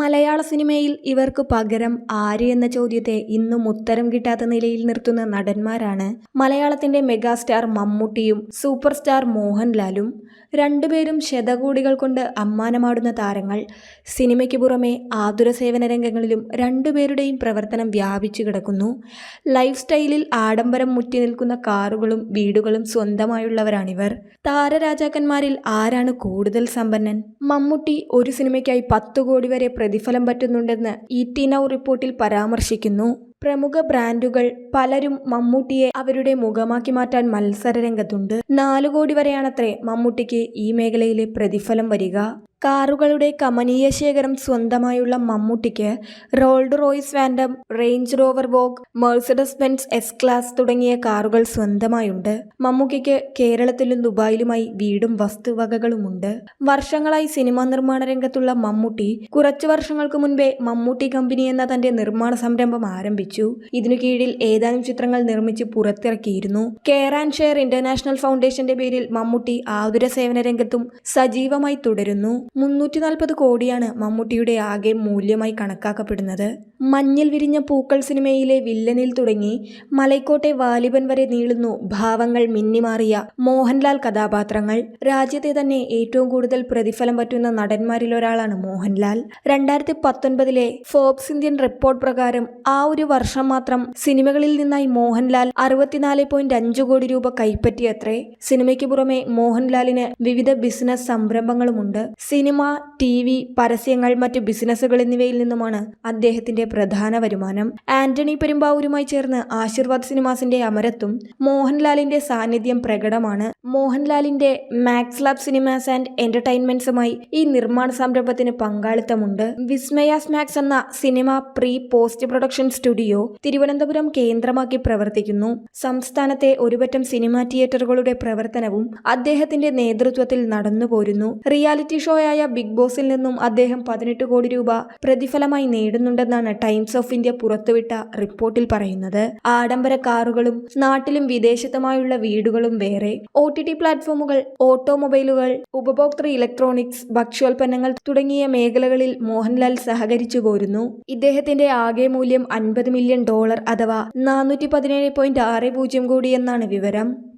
മലയാള സിനിമയിൽ ഇവർക്ക് പകരം ആര് എന്ന ചോദ്യത്തെ ഇന്നും ഉത്തരം കിട്ടാത്ത നിലയിൽ നിർത്തുന്ന നടന്മാരാണ്. മലയാളത്തിന്റെ മെഗാസ്റ്റാർ മമ്മൂട്ടിയും സൂപ്പർ സ്റ്റാർ മോഹൻലാലും. രണ്ടുപേരും ശതകോടികൾ കൊണ്ട് അമ്മാനമാടുന്ന താരങ്ങൾ. സിനിമയ്ക്ക് പുറമെ ആതുര സേവന രംഗങ്ങളിലും രണ്ടുപേരുടെയും പ്രവർത്തനം വ്യാപിച്ചു കിടക്കുന്നു. ലൈഫ് സ്റ്റൈലിൽ ആഡംബരം മുറ്റി നിൽക്കുന്ന കാറുകളും വീടുകളും സ്വന്തമായുള്ളവരാണിവർ. താരരാജാക്കന്മാരിൽ ആരാണ് കൂടുതൽ സമ്പന്നൻ? മമ്മൂട്ടി ഒരു സിനിമയ്ക്കായി പത്ത് കോടി വരെ പ്രതിഫലം പറ്റുന്നുണ്ടെന്ന് ഇ ടി നൌ റിപ്പോർട്ടിൽ പരാമർശിക്കുന്നു. പ്രമുഖ ബ്രാൻഡുകൾ പലരും മമ്മൂട്ടിയെ അവരുടെ മുഖമാക്കി മാറ്റാൻ മത്സര രംഗത്തുണ്ട് നാലു കോടി വരെയാണത്രേ മമ്മൂട്ടിക്ക് ഈ മേഖലയിലെ പ്രതിഫലം വരിക. കാറുകളുടെ കമനീയ ശേഖരം സ്വന്തമായുള്ള മമ്മൂട്ടിക്ക് Rolls Royce വാൻഡം Range Rover Vogue Mercedes Benz S class തുടങ്ങിയ കാറുകൾ സ്വന്തമായുണ്ട്. മമ്മൂക്കിക്ക് കേരളത്തിലും ദുബായിലുമായി വീടും വസ്തുവകകളുമുണ്ട്. വർഷങ്ങളായി സിനിമാ നിർമ്മാണ രംഗത്തുള്ള മമ്മൂട്ടി കുറച്ചു വർഷങ്ങൾക്ക് മുൻപേ മമ്മൂട്ടി കമ്പനി എന്ന തന്റെ നിർമ്മാണ സംരംഭം ആരംഭിച്ചു. ഇതിനു കീഴിൽ ഏതാനും ചിത്രങ്ങൾ നിർമ്മിച്ച് പുറത്തിറക്കിയിരുന്നു. കെയർ ആൻഡ് ഷെയർ ഇന്റർനാഷണൽ ഫൗണ്ടേഷന്റെ പേരിൽ മമ്മൂട്ടി ആതുര സേവന രംഗത്തും സജീവമായി തുടരുന്നു. മുന്നൂറ്റി നാൽപ്പത് കോടിയാണ് മമ്മൂട്ടിയുടെ ആകെ മൂല്യമായി കണക്കാക്കപ്പെടുന്നത്. മഞ്ഞിൽ വിരിഞ്ഞ പൂക്കൾ സിനിമയിലെ വില്ലനിൽ തുടങ്ങി മലൈക്കോട്ടെ വാലിബൻ വരെ നീളുന്നു ഭാവങ്ങൾ മിന്നിമാറിയ മോഹൻലാൽ കഥാപാത്രങ്ങൾ. രാജ്യത്തെ തന്നെ ഏറ്റവും കൂടുതൽ പ്രതിഫലം പറ്റുന്ന നടന്മാരിൽ ഒരാളാണ് മോഹൻലാൽ. രണ്ടായിരത്തി പത്തൊൻപതിലെ ഫോബ്സ് ഇന്ത്യൻ റിപ്പോർട്ട് പ്രകാരം ആ ഒരു വർഷം മാത്രം സിനിമകളിൽ നിന്നായി മോഹൻലാൽ അറുപത്തിനാല് പോയിന്റ് അഞ്ച് കോടി രൂപ കൈപ്പറ്റിയത്രേ. സിനിമയ്ക്ക് പുറമെ മോഹൻലാലിന് വിവിധ ബിസിനസ് സംരംഭങ്ങളുമുണ്ട്. സിനിമ ടി വി പരസ്യങ്ങൾ മറ്റു ബിസിനസ്സുകൾ എന്നിവയിൽ നിന്നുമാണ് അദ്ദേഹത്തിന്റെ പ്രധാന വരുമാനം. ആന്റണി പെരുമ്പാവൂരുമായി ചേർന്ന് ആശീർവാദ് സിനിമാസിന്റെ അമരത്തും മോഹൻലാലിന്റെ സാന്നിധ്യം പ്രകടമാണ്. മോഹൻലാലിന്റെ മാക്സ് ലാബ് സിനിമാസ് ആൻഡ് എന്റർടൈൻമെന്റ്സുമായി ഈ നിർമ്മാണ സംരംഭത്തിന് പങ്കാളിത്തമുണ്ട്. വിസ്മയാസ് മാക്സ് എന്ന cinema pre post production studio Thiruvananthapuram കേന്ദ്രമാക്കി പ്രവർത്തിക്കുന്നു. സംസ്ഥാനത്തെ ഒരുപറ്റം സിനിമാ തിയേറ്ററുകളുടെ പ്രവർത്തനവും അദ്ദേഹത്തിന്റെ നേതൃത്വത്തിൽ നടന്നുപോരുന്നു. റിയാലിറ്റി ഷോയായ ബിഗ് ബോസിൽ നിന്നും അദ്ദേഹം പതിനെട്ട് കോടി രൂപ പ്രതിഫലമായി നേടുന്നുണ്ടെന്നാണ് ടൈംസ് ഓഫ് ഇന്ത്യ പുറത്തുവിട്ട റിപ്പോർട്ടിൽ പറയുന്നത്. ആഡംബര കാറുകളും നാട്ടിലും വിദേശത്തുമായുള്ള വീടുകളും വേറെ ഒ ടി ടി പ്ലാറ്റ്ഫോമുകൾ ഓട്ടോമൊബൈലുകൾ ഉപഭോക്തൃ ഇലക്ട്രോണിക്സ് ഭക്ഷ്യോൽപ്പന്നങ്ങൾ തുടങ്ങിയ മേഖലകളിൽ മോഹൻലാൽ സഹകരിച്ചു പോരുന്നു. ഇദ്ദേഹത്തിന്റെ ആകെ മൂല്യം അൻപത് മില്യൺ ഡോളർ അഥവാ നാനൂറ്റി പതിനേഴ് പോയിന്റ് ആറ് പൂജ്യം കോടി എന്നാണ് വിവരം.